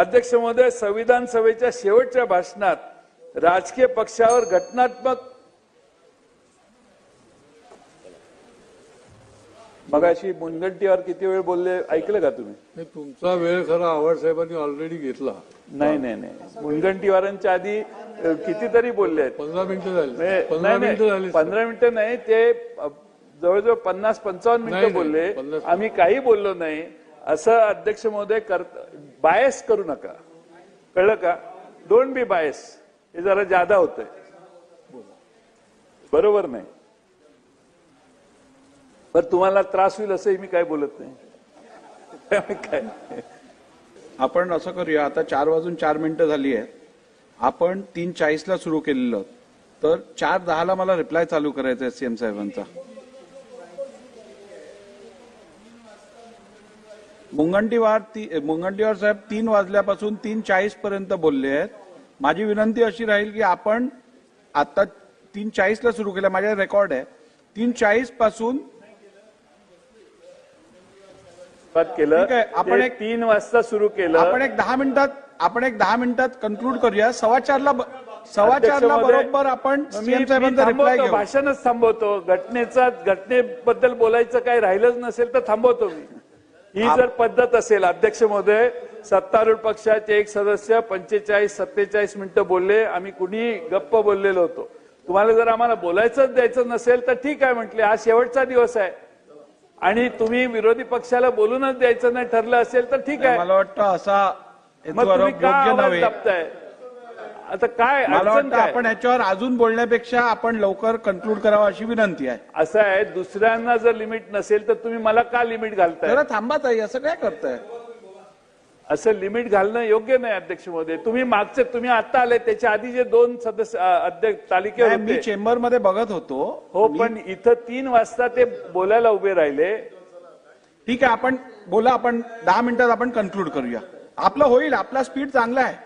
अध्यक्ष महोदय संविधान सभेच्या शेवटच्या भाषणात राजकीय पक्षावर घटनात्मक मगाशी मुनगंटीवर किती वेळ बोलले ऐकलं का तुम्ही? तुमचा वेळ खरा आव्हाड साहेबांनी ऑलरेडी घेतला. नाही नाही नाही. मुनगंटीवारांच्या आधी कितीतरी बोलले आहेत. पंधरा मिनिटं झाली. पंधरा नाही, मिनिटं झाली पंधरा मिनिटं नाही ते जवळजवळ पन्नास पंचावन्न मिनिटं बोलले. आम्ही काही बोललो नाही. असं अध्यक्ष महोदय बायस करू नका. कळलं का? डोंट बी बायस हे जरा जादा होतंय. बरोबर नाही. पण तुम्हाला त्रास होईल असंही मी काय बोलत नाही. काय? आपण असं करूया आता चार वाजून चार मिनिटं झाली आहेत. आपण तीन चाळीसला सुरू केलेलं. तर चार दहाला मला रिप्लाय चालू करायचा आहे सीएम साहेबांचा. मुंगंटीवार ती मुंगंटीवार साहेब तीन वाजल्यापासून तीन चाळीस पर्यंत बोलले आहेत. माझी विनंती अशी राहील की आपण आता तीन चाळीसला सुरू केलं माझ्या रेकॉर्ड आहे. तीन चाळीसपासून केलं. आपण एक- तीन वाजता सुरू केलं. आपण एक दहा मिनिटात आपण एक दहा मिनिटात कन्क्लूड करूया. सव्वा चारला सव्वा चारला बरोबर आपण सीएम साहेबांचा रिप्लाय भाषणच थांबवतो. घटनेचा घटनेबद्दल बोलायचं काही राहिलंच नसेल तर थांबवतो मी. ही जर पद्धत असेल अध्यक्ष महोदय सत्तारूढ पक्षाचे एक सदस्य पंचेचाळीस सत्तेचाळीस मिनिटं बोलले आम्ही कुणी गप्प बोललेलो होतो. तुम्हाला जर आम्हाला बोलायचंच द्यायचं नसेल तर ठीक आहे म्हटले हा शेवटचा दिवस आहे. आणि तुम्ही विरोधी पक्षाला बोलूनच द्यायचं नाही ठरलं असेल तर ठीक आहे. मला वाटतं असा मग तुम्ही का आवाज दाबताय आता काय मला वाटतं आपण ह्याच्यावर अजून बोलण्यापेक्षा आपण लवकर कन्क्लूड करावं अशी विनंती आहे. असं आहे दुसऱ्यांना जर लिमिट नसेल तर तुम्ही मला का लिमिट घालताय? थांबा ताई असं काय करताय? असं लिमिट घालणं योग्य नाही अध्यक्ष महोदय. तुम्ही मागचे तुम्ही आता आले त्याच्या आधी जे दोन सदस्य अध्यक्ष नाही, मी चेंबरमध्ये बघत होतो. हो पण इथं तीन वाजता ते बोलायला उभे राहिले. ठीक आहे आपण बोला आपण दहा मिनिटात आपण कन्क्लूड करूया. आपलं होईल आपला स्पीड चांगला आहे.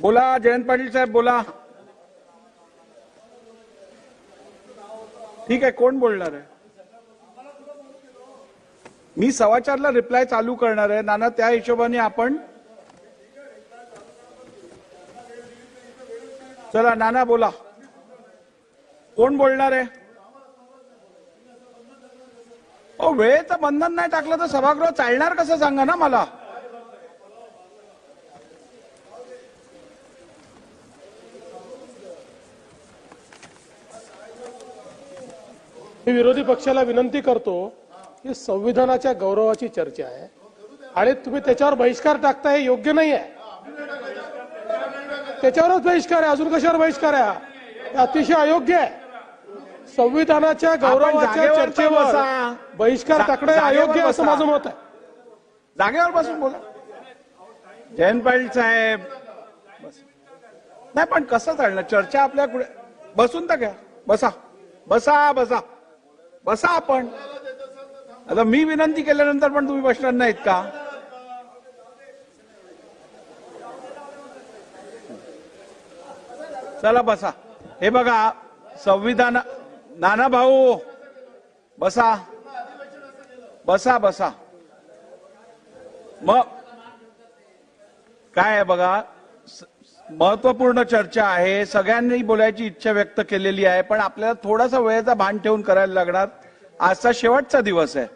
बोला जयंत पाटील साहेब बोला. ठीक आहे कोण बोलणार आहे? मी सव्वा चारला रिप्लाय चालू करणार आहे. नाना त्या हिशोबाने आपण चला नाना बोला. कोण बोलणार आहे? ओ वेळेचं बंधन नाही टाकलं तर सभागृह चालणार कसं सांगा ना मला? मी विरोधी पक्षाला विनंती करतो की संविधानाच्या गौरवाची चर्चा आहे. आणि तुम्ही त्याच्यावर बहिष्कार टाकता हे योग्य नाही आहे त्याच्यावरच बहिष्कार आहे. अजून कशावर बहिष्कार आहे हा? अतिशय अयोग्य आहे. संविधानाच्या गौरवाच्या चर्चेवर बसा. बहिष्कार टाकणं अयोग्य असं. माझं मत आहे. जागेवर बसून बोला. जयंत पाटील साहेब. नाही पण कसं चालणार? चर्चा आपल्या पुढे बसून तर घ्या. बसा. बसा बसा. बसा आपण. आता मी विनंती केल्यानंतर पण तुम्ही बसणार नाहीत का? चला बसा. हे बघा संविधान नाना भाऊ बसा. बसा बसा. मग काय आहे बघा? महत्त्वपूर्ण चर्चा आहे. सगळ्यांनी बोलायची इच्छा व्यक्त केलेली आहे पण आपल्याला थोडासा वेळेचा भान ठेवून करायला लागणार. आजचा शेवटचा दिवस आहे.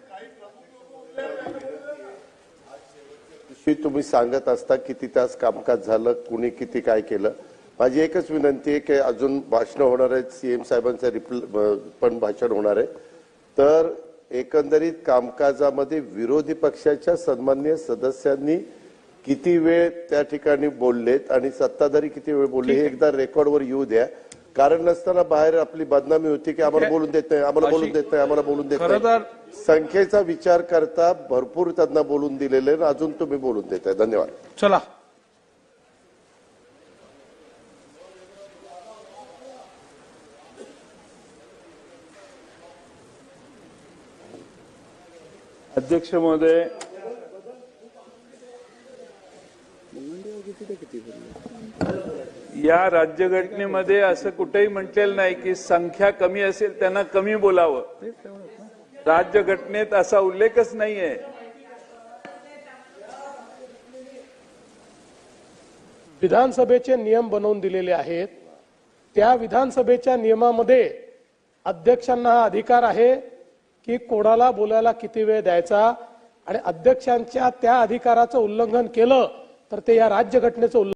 तुम्ही सांगत असता किती तास कामकाज झालं कुणी किती काय केलं? माझी एकच विनंती आहे की अजून भाषण होणार आहेत. सीएम साहेबांचं रिप्ल पण भाषण होणार आहे. तर एकंदरीत कामकाजामध्ये विरोधी पक्षाच्या सन्मान्य सदस्यांनी किती वेळ त्या ठिकाणी बोललेत आणि सत्ताधारी किती वेळ बोलले हे एकदा रेकॉर्डवर येऊ द्या. कारण नसताना बाहेर आपली बदनामी होती की आम्हाला बोलून देत नाही आम्हाला बोलून देत नाही आम्हाला बोलून देत नाही. संख्येचा विचार करता भरपूर त्यांना बोलून दिलेले आणि अजून तुम्ही बोलून देताय धन्यवाद. चला. अध्यक्ष महोदय या राज्यघटनेमध्ये असं कुठेही म्हटलेलं नाही की संख्या कमी असेल त्यांना कमी बोलावं. राज्यघटनेत असा उल्लेखच नाहीये. विधानसभेचे नियम बनवून दिलेले आहेत. त्या विधानसभेच्या नियमामध्ये अध्यक्षांना हा अधिकार आहे की कोणाला बोलायला किती वेळ द्यायचा आणि अध्यक्षांच्या त्या अधिकाराचं उल्लंघन केलं तर ते या राज्यघटनेचं उल्लंघन